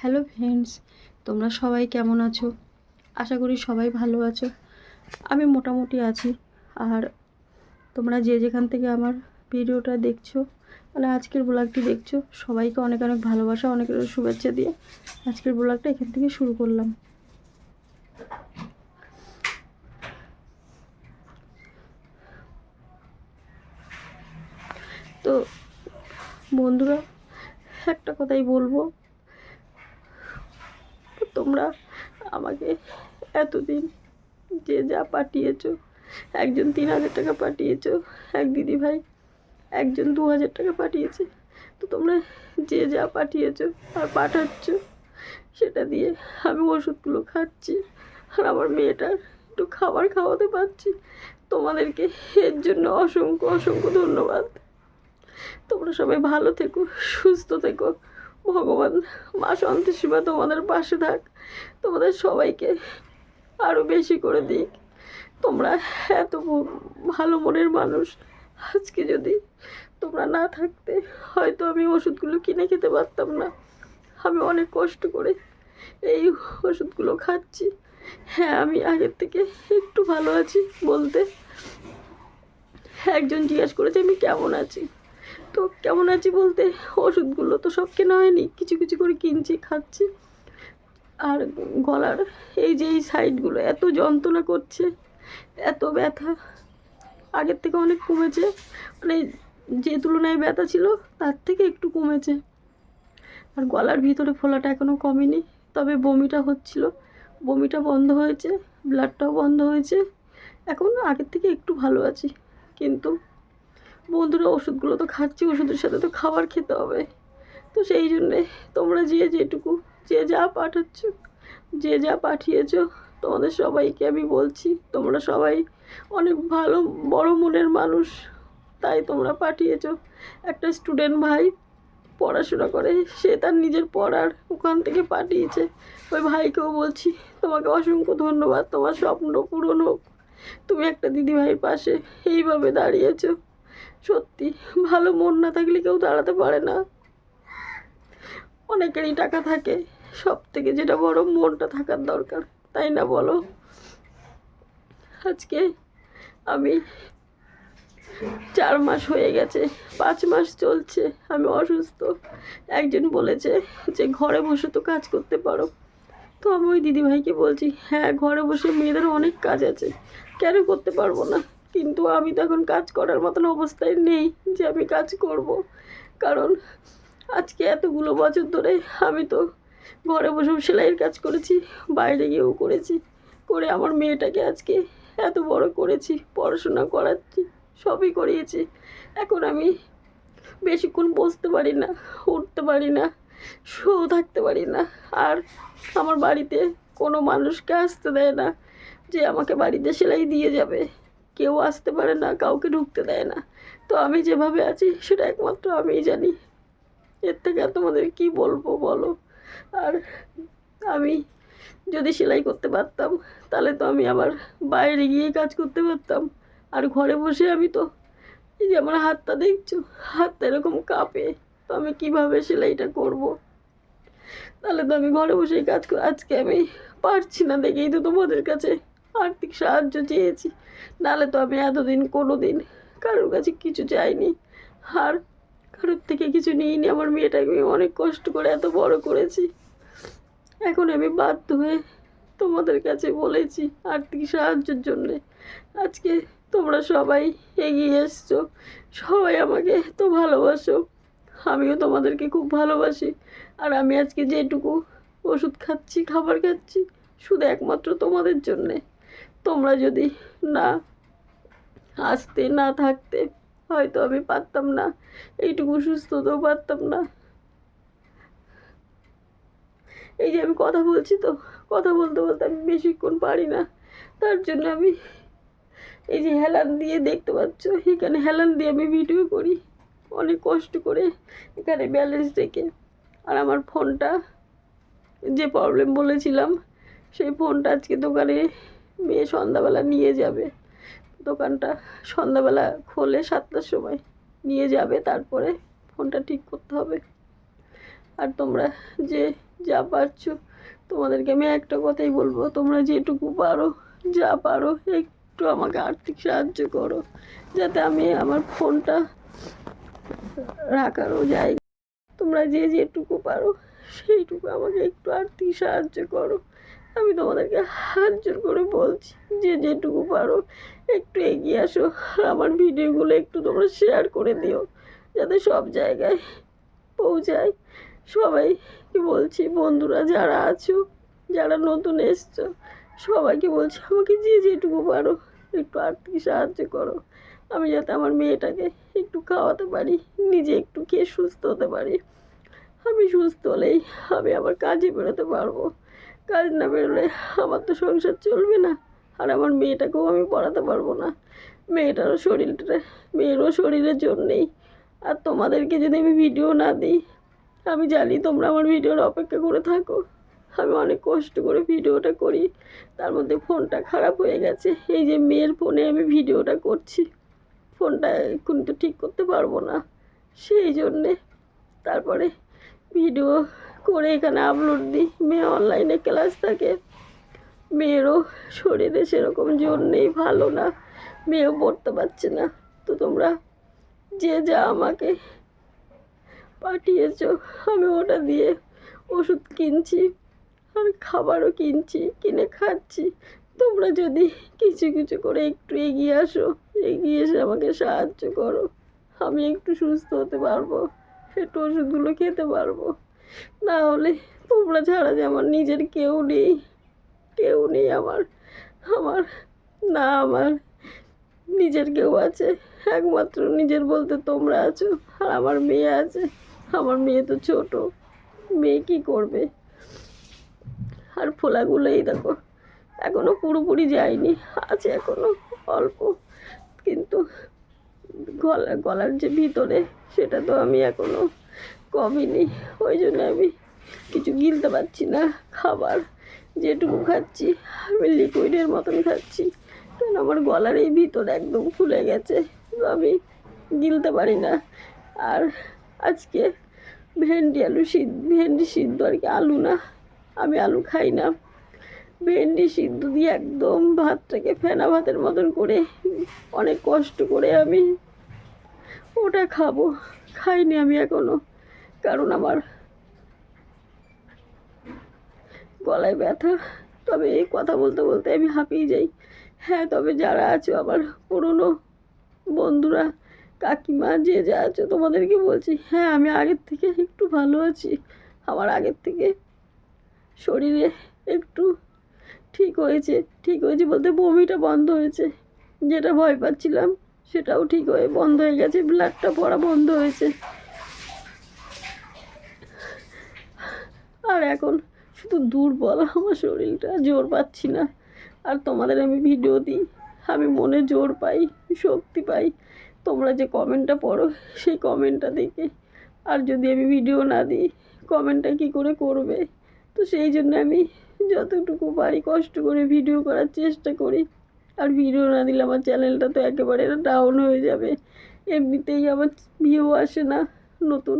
Hello friends তোমরা সবাই কেমন আছো? আশা করি সবাই ভালো আছো। আমি মোটামুটি আছি। আর তোমরা যে যেখান থেকে আমার ভিডিওটা দেখছ মানে আজকের ব্লগটি দেখছ, সবাইকে অনেক অনেক ভালোবাসা, অনেক অনেক শুভেচ্ছা দিয়ে আজকের ব্লগটা এখান থেকে শুরু করলাম। তো বন্ধুরা, একটা কথাই বলব। তোমরা আমাকে এতদিন যে যা পাঠিয়েছো, একজন তিন হাজার টাকা পাঠিয়েছো, এক দিদি ভাই একজন দু হাজার টাকা পাঠিয়েছে, তো তোমরা যে যা পাঠিয়েছো আর পাঠাচ্ছ, সেটা দিয়ে আমি ওষুধগুলো খাচ্ছি। আর আমার মেয়েটার একটু খাবার খাওয়াতে পারছি। তোমাদেরকে এর জন্য অসংখ্য অসংখ্য ধন্যবাদ। তোমরা সবাই ভালো থেকো, সুস্থ থেকো। ভগবান, মা সন্তোষীমা তোমাদের পাশে থাক। তোমাদের সবাইকে আরও বেশি করে দিক। তোমরা এত ভালো মনের মানুষ। আজকে যদি তোমরা না থাকতে, হয়তো আমি ওষুধগুলো কিনে খেতে পারতাম না। আমি অনেক কষ্ট করে এই ওষুধগুলো খাচ্ছি। হ্যাঁ আমি আগের থেকে একটু ভালো আছি বলতে। একজন জিজ্ঞেস করেছে, আমি কেমন আছি? তো কেমন আছি বলতে? ওষুধগুলো তো সব কেনা হয়নি। কিছু কিছু করে কিনছি, খাচ্ছি। আর গলার এই যে এই সাইডগুলো, এত যন্ত্রণা করছে, এত ব্যথা। আগের থেকে অনেক কমেছে। মানে যে তুলনায় ব্যথা ছিল, তার থেকে একটু কমেছে। আর গলার ভিতরে ফোলাটা এখনও কমেনি। তবে বমিটা হচ্ছিল। বমিটা বন্ধ হয়েছে, ব্লাডটাও বন্ধ হয়েছে। এখন আগের থেকে একটু ভালো আছি। কিন্তু বন্ধুরা ওষুধগুলো তো খাচ্ছি, ওষুধের সাথে তো খাবার খেতে হবে। তো সেই জন্যে তোমরা যে যেটুকু, যে যা পাঠাচ্ছ, যে যা পাঠিয়েছো, তোমাদের সবাইকে আমি বলছি, তোমরা সবাই অনেক ভালো, বড় মনের মানুষ, তাই তোমরা পাঠিয়েছ। একটা স্টুডেন্ট ভাই পড়াশোনা করে, সে তার নিজের পড়ার ওখান থেকে পাঠিয়েছে। ওই ভাইকেও বলছি, তোমাকে অসংখ্য ধন্যবাদ, তোমার স্বপ্ন পূরণ হোক। তুমি একটা দিদিভাইয়ের পাশে এইভাবে দাঁড়িয়েছো। সত্যি, ভালো মন না থাকলে কেউ দাঁড়াতে পারে না। অনেকেরই টাকা থাকে সব থেকে যেটা বড় মনটা থাকার দরকার, তাই না বলো? আজকে আমি চার মাস হয়ে গেছে, পাঁচ মাস চলছে, আমি অসুস্থ। একজন বলেছে যে, ঘরে বসে তো কাজ করতে পারো। তো আমি ওই দিদিভাইকে বলছি হ্যাঁ ঘরে বসে মেয়েদের অনেক কাজ আছে, কেন করতে পারব না? কিন্তু আমি তো এখন কাজ করার মতন অবস্থায় নেই যে আমি কাজ করব। কারণ আজকে এতগুলো বছর ধরে আমি তো ঘরে বসেও সেলাইয়ের কাজ করেছি, বাইরে গিয়েও করেছি, করে আমার মেয়েটাকে আজকে এত বড় করেছি, পড়াশোনা করাচ্ছি, সবই করিয়েছি। এখন আমি বেশিক্ষণ বসতে পারি না, উঠতে পারি না শো থাকতে পারি না। আর আমার বাড়িতে কোনো মানুষকে আসতে দেয় না যে আমাকে বাড়িতে সেলাই দিয়ে যাবে। কেউ আসতে পারে না, কাউকে ঢুকতে দেয় না। তো আমি যেভাবে আছি, সেটা একমাত্র আমিই জানি। এর থেকে আর তোমাদের কি বলব বলো? আর আমি যদি সেলাই করতে পারতাম, তাহলে তো আমি আবার বাইরে গিয়ে কাজ করতে পারতাম। আর ঘরে বসে আমি তো এই যে আমার হাতটা দেখছ, হাতটা এরকম কাঁপে। তো আমি কীভাবে সেলাইটা করব। তাহলে তো আমি ঘরে বসেই কাজ আজকে আমি পারছি না দেখেই তো তোমাদের কাছে। আর্থিক সাহায্য চেয়েছি। নাহলে তো আমি এতদিন কোনো দিন কারোর কাছে কিছু চাইনি। আর কারোর থেকে কিছু নিইনি। আমার মেয়েটাকে আমি অনেক কষ্ট করে এত বড় করেছি। এখন আমি বাধ্য হয়ে তোমাদের কাছে বলেছি আর্থিক সাহায্যের জন্যে। আজকে তোমরা সবাই এগিয়ে এসছো। সবাই আমাকে তো ভালোবাসো। আমিও তোমাদেরকে খুব ভালোবাসি। আর আমি আজকে যেটুকু ওষুধ খাচ্ছি, খাবার খাচ্ছি, শুধু একমাত্র তোমাদের জন্যে। তোমরা যদি না আসতে, না থাকতে, হয়তো আমি পারতাম না। এইটুকু সুস্থ তো পারতাম না। এই যে আমি কথা বলছি তো, কথা বলতে বলতে আমি বেশিক্ষণ পারি না। তার জন্য আমি এই যে হেলান দিয়ে দেখতে পাচ্ছ, এখানে হেলান দিয়ে আমি ভিডিও করি। অনেক কষ্ট করে এখানে ব্যালেন্স রেখে। আর আমার ফোনটা, যে প্রবলেম বলেছিলাম, সেই ফোনটা আজকে দোকানে মেয়ে সন্ধ্যাবেলা নিয়ে যাবে। দোকানটা সন্ধ্যাবেলা খোলে সাতটার সময়। নিয়ে যাবে, তারপরে ফোনটা ঠিক করতে হবে। আর তোমরা যে যা পারছ, তোমাদেরকে আমি একটা কথাই বলব, তোমরা যেটুকু পারো, যা পারো, একটু আমাকে আর্থিক সাহায্য করো, যাতে আমি আমার ফোনটা রাখারও জায়গা তোমরা যে যেটুকু পারো, সেইটুকু আমাকে একটু আর্থিক সাহায্য করো। আমি তোমাদেরকে হাত জোর করে বলছি, যে যেটুকু পারো একটু এগিয়ে আসো। আমার ভিডিওগুলো একটু তোমরা শেয়ার করে দিও, যাতে সব জায়গায় পৌঁছায়। সবাই কি বলছি, বন্ধুরা যারা আছো, যারা নতুন এসছো, সবাইকে বলছি, আমাকে যে যেটুকু পারো, একটু আর্থিক সাহায্য করো। আমি যাতে আমার মেয়েটাকে একটু খাওয়াতে পারি, নিজে একটু খেয়ে সুস্থ হতে পারি। আমি সুস্থ হলেই আমি আমার কাজে বেরোতে পারব। কাজ না বেরোলে আমার তো সংসার চলবে না। আর আমার মেয়েটাকেও আমি পড়াতে পারব না। মেয়েটারও শরীরটা, মেয়েরও শরীরের জন্যেই। আর তোমাদেরকে যদি আমি ভিডিও না দিই, আমি জানি তোমরা আমার ভিডিওর অপেক্ষা করে থাকো। আমি অনেক কষ্ট করে ভিডিওটা করি। তার মধ্যে ফোনটা খারাপ হয়ে গেছে। এই যে মেয়ের ফোনে আমি ভিডিওটা করছি ফোনটা এক্ষুনি তো ঠিক করতে পারব না। সেই জন্যে তারপরে ভিডিও করে এখানে আপলোড দিই। মেয়ে অনলাইনে ক্লাস থাকে। মেয়েরও শরীরে সেরকম জোর নেই, ভালো না। মেয়েও পড়তে পারছে না। তো তোমরা যে যা আমাকে পাঠিয়েছো, আমি ওটা দিয়ে ওষুধ কিনছি আর খাবারও কিনছি, কিনে খাচ্ছি। তোমরা যদি কিছু কিছু করে একটু এগিয়ে আসো, এগিয়ে এসে আমাকে সাহায্য করো। আমি একটু সুস্থ হতে পারব, একটু ওষুধগুলো খেতে পারব। না হলে তোমরা ছাড়া যে আমার নিজের কেউ নেই কেউ নেই আমার আমার, না আমার নিজের কেউ আছে, একমাত্র নিজের বলতে তোমরা আছো আর আমার মেয়ে আছে, আমার মেয়ে তো ছোট, মেয়ে কি করবে? আর ফোলাগুলো এই দেখো, এখনও পুরোপুরি যায়নি, আছে এখনও অল্প, কিন্তু গলা, গলার যে ভিতরে সেটা তো আমি এখনও কমিনি। ওই জন্য আমি কিছু গিলতে পারছি না। খাবার যেটুকু খাচ্ছি, আমি লিকুইডের মতন খাচ্ছি। কারণ আমার গলার এই ভিতর একদম ফুলে গেছে। আমি গিলতে পারি না। আর আজকে ভেন্ডি আলু সিদ্ধ, ভেন্ডি সিদ্ধ আর কি আলু না। আমি আলু খাই না। ভেন্ডি সিদ্ধ দিয়ে একদম ভাতটাকে ফেনা ভাতের মতন করে অনেক কষ্ট করে আমি ওটা খাব। খাইনি আমি এখনও। কারণ আমার গলায় ব্যথা। তবে এই কথা বলতে বলতে আমি হাঁপিয়ে যাই। হ্যাঁ তবে যারা আছো, আমার পুরনো বন্ধুরা, কাকিমা, যে যা আছো তোমাদেরকে বলছি। হ্যাঁ আমি আগের থেকে একটু ভালো আছি। আমার আগের থেকে শরীরে একটু ঠিক হয়েছে। ঠিক হয়েছে বলতে বমিটা বন্ধ হয়েছে। যেটা ভয় পাচ্ছিলাম, সেটাও ঠিক হয়ে বন্ধ হয়ে গেছে। ব্লাডটা পড়া বন্ধ হয়েছে। আর এখন শুধু দুর্বল আমার শরীরটা, জোর পাচ্ছি না। আর তোমাদের আমি ভিডিও দিই, আমি মনে জোর পাই, শক্তি পাই। তোমরা যে কমেন্টটা পড়ো, সেই কমেন্টটা দেখে। আর যদি আমি ভিডিও না দিই কমেন্টটা কী করে করবে? তো সেই জন্য আমি যতটুকু পারি কষ্ট করে ভিডিও করার চেষ্টা করি। আর ভিডিও না দিলে আমার চ্যানেলটা তো একেবারে ডাউন হয়ে যাবে। এমনিতেই আমার ভিউ আসে না নতুন।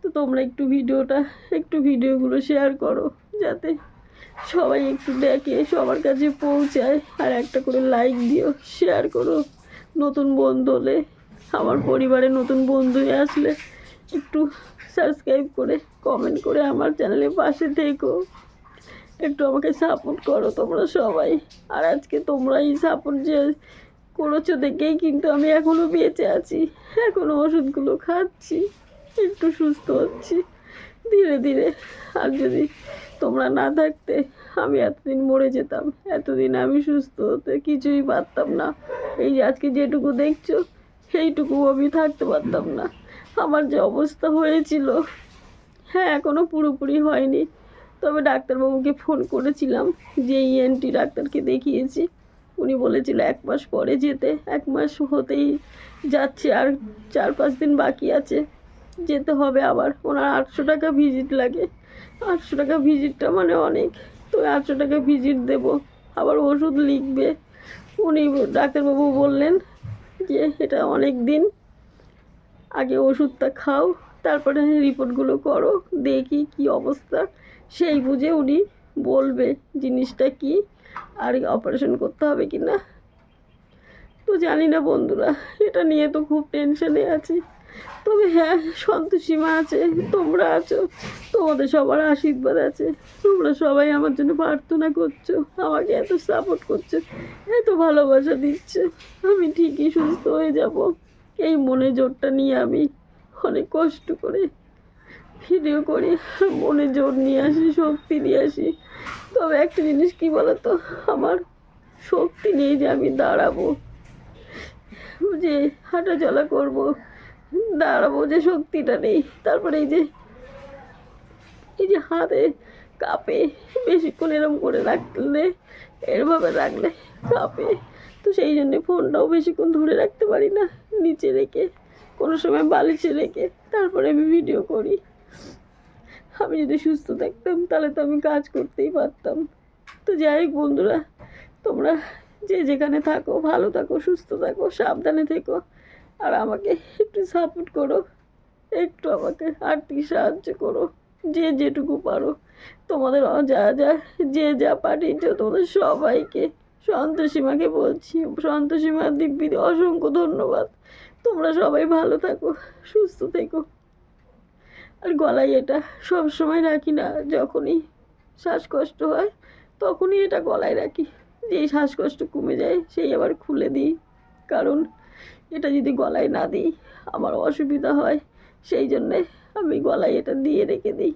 তো তোমরা একটু ভিডিওটা, একটু ভিডিওগুলো শেয়ার করো, যাতে সবাই একটু দেখে, সবার কাছে পৌঁছায়। আর একটা করে লাইক দিও শেয়ার করো নতুন বন্ধু হলে, আমার পরিবারে নতুন বন্ধু আসলে একটু সাবস্ক্রাইব করে কমেন্ট করে আমার চ্যানেলের পাশে থেকো। একটু আমাকে সাপোর্ট করো তোমরা সবাই। আর আজকে তোমরাই সাপোর্ট যে করেছ দেখেই কিন্তু আমি এখনও বেঁচে আছি এখনও ওষুধগুলো খাচ্ছি। একটু সুস্থ হচ্ছি। ধীরে ধীরে আর যদি তোমরা না থাকতে, আমি এতদিন মরে যেতাম। এতদিন আমি সুস্থ হতে কিছুই পারতাম না। এই যে আজকে যেটুকু দেখছ, সেইটুকু আমি থাকতে পারতাম না। আমার যে অবস্থা হয়েছিল হ্যাঁ এখনও পুরোপুরি হয়নি। তবে ডাক্তারবাবুকে ফোন করেছিলাম, যে ইএনটি ডাক্তারকে দেখিয়েছি। উনি বলেছিল এক মাস পরে যেতে, এক মাস হতেই যাচ্ছে আর চার পাঁচ দিন বাকি আছে। যেতে হবে আবার। ওনার আটশো টাকা ভিজিট লাগে। আটশো টাকা ভিজিটটা মানে অনেক। তো আটশো টাকা ভিজিট দেব। আবার ওষুধ লিখবে। উনি ডাক্তারবাবু বললেন যে, এটা অনেক দিন। আগে ওষুধটা খাও, তারপরে রিপোর্টগুলো করো, দেখি কি অবস্থা। সেই বুঝে উনি বলবে জিনিসটা কি, আর অপারেশন করতে হবে কি না। তো জানি না বন্ধুরা, এটা নিয়ে তো খুব টেনশনে আছি। তবে হ্যাঁ সন্তোষীমা আছে, তোমরা আছো, তোমাদের সবার আশীর্বাদ আছে। তোমরা সবাই আমার জন্য প্রার্থনা করছ, আমাকে এত সাপোর্ট করছ, এত ভালোবাসা দিচ্ছে। আমি ঠিকই সুস্থ হয়ে যাব। এই মনে জোরটা নিয়ে আমি অনেক কষ্ট করে ভিডিও করি মনে জোর নিয়ে আসি, শক্তি নিয়ে আসি। তবে একটা জিনিস কি বলতো, আমার শক্তি নেই যে আমি দাঁড়াবো, যে হাঁটা চলা করব। দাঁড়াবো যে শক্তিটা নেই। তারপরে এই যে এই যে হাতে কাঁপে বেশিক্ষণ এরম করে রাখলে, এরভাবে রাখলে কাঁপে। তো সেই জন্যে ফোনটাও বেশিক্ষণ ধরে রাখতে পারি না, নিচে রেখে, কোনো সময় বালিশে রেখে। তারপরে আমি ভিডিও করি। আমি যদি সুস্থ থাকতাম, তাহলে তো আমি কাজ করতেই পারতাম। তো যাই হোক বন্ধুরা, তোমরা যে যেখানে থাকো, ভালো থাকো, সুস্থ থাকো, সাবধানে থেকো। আর আমাকে একটু সাপোর্ট করো, একটু আমাকে আর্থিক সাহায্য করো, যে যেটুকু পারো। তোমাদের যা যা যে যা পাঠিয়েছ তোমাদের সবাইকে, সন্তোষীমাকে বলছি, সন্তোষীমা দিব্যিদি অসংখ্য ধন্যবাদ। তোমরা সবাই ভালো থাকো, সুস্থ থেকো। আর গলায় এটা সব সময় রাখি না, যখনই শ্বাসকষ্ট হয়, তখনই এটা গলায় রাখি। যেই শ্বাসকষ্ট কমে যায়, সেই আবার খুলে দিই। কারণ এটা যদি গলায় না দিই, আমার অসুবিধা হয়। সেই জন্যে আমি গলায় এটা দিয়ে রেখে দিই।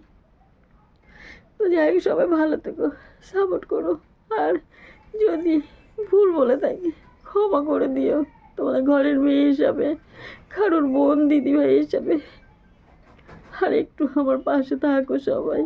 তো যাই হোক, সবাই ভালো থেকো সাপোর্ট করো। আর যদি ভুল বলে থাকি, ক্ষমা করে দিও। তোমাদের ঘরের মেয়ে হিসাবে, কারোর বোন, দিদিভাই হিসাবে। আর একটু আমার পাশে থাকো সবাই।